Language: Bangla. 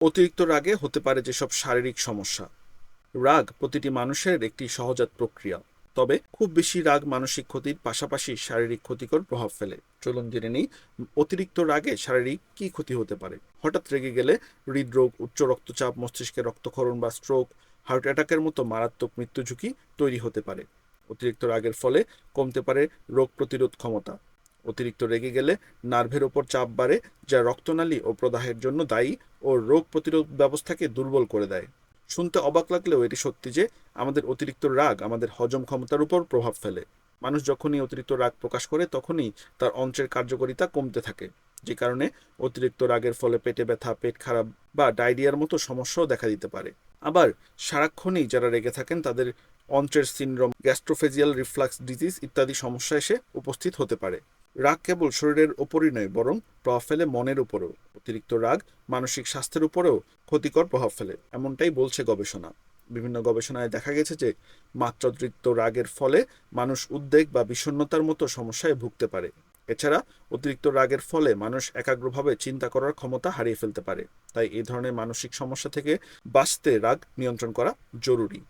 অতিরিক্ত রাগে হতে পারে যেসব শারীরিক সমস্যা। রাগ প্রতিটি মানুষের একটি সহজাত প্রক্রিয়া। তবে খুব বেশি রাগ মানসিক ক্ষতির পাশাপাশি শারীরিক ক্ষতিকর প্রভাব ফেলে। চলুন জেনে নিই, অতিরিক্ত রাগে শারীরিক কী ক্ষতি হতে পারে? হঠাৎ রেগে গেলে হৃদরোগ, উচ্চ রক্তচাপ, মস্তিষ্কে রক্তক্ষরণ বা স্ট্রোক হার্ট অ্যাটাকের মতো মারাত্মক মৃত্যু ঝুঁকি তৈরি হতে পারে। অতিরিক্ত রাগের ফলে কমতে পারে রোগ প্রতিরোধ ক্ষমতা। অতিরিক্ত রেগে গেলে নার্ভের ওপর চাপ বাড়ে, যা রক্তনালী ও প্রদাহের জন্য দায়ী ও রোগ প্রতিরোধ ব্যবস্থাকে দুর্বল করে দেয়। শুনতে অবাক লাগলেও এটি সত্যি যে আমাদের অতিরিক্ত রাগ আমাদের হজম ক্ষমতার উপর প্রভাব ফেলে। মানুষ যখনই অতিরিক্ত রাগ প্রকাশ করে, তখনই তার অন্ত্রের কার্যকারিতা কমতে থাকে, যে কারণে অতিরিক্ত রাগের ফলে পেটে ব্যথা, পেট খারাপ বা ডায়রিয়ার মতো সমস্যাও দেখা দিতে পারে। আবার সারাক্ষণই যারা রেগে থাকেন, তাদের অন্ত্রের সিনড্রোম, গ্যাস্ট্রোফেজিয়াল রিফ্লাক্স ডিজিজ ইত্যাদি সমস্যা এসে উপস্থিত হতে পারে। রাগ কেবল শরীরের ওপরই নয়, বরং প্রভাব ফেলে মনের উপরেও। অতিরিক্ত রাগ মানসিক স্বাস্থ্যের উপরেও ক্ষতিকর প্রভাব ফেলে, এমনটাই বলছে গবেষণা। বিভিন্ন গবেষণায় দেখা গেছে যে মাত্রাতিরিক্ত রাগের ফলে মানুষ উদ্বেগ বা বিষণ্ণতার মতো সমস্যায় ভুগতে পারে। এছাড়া অতিরিক্ত রাগের ফলে মানুষ একাগ্রভাবে চিন্তা করার ক্ষমতা হারিয়ে ফেলতে পারে। তাই এই ধরনের মানসিক সমস্যা থেকে বাঁচতে রাগ নিয়ন্ত্রণ করা জরুরি।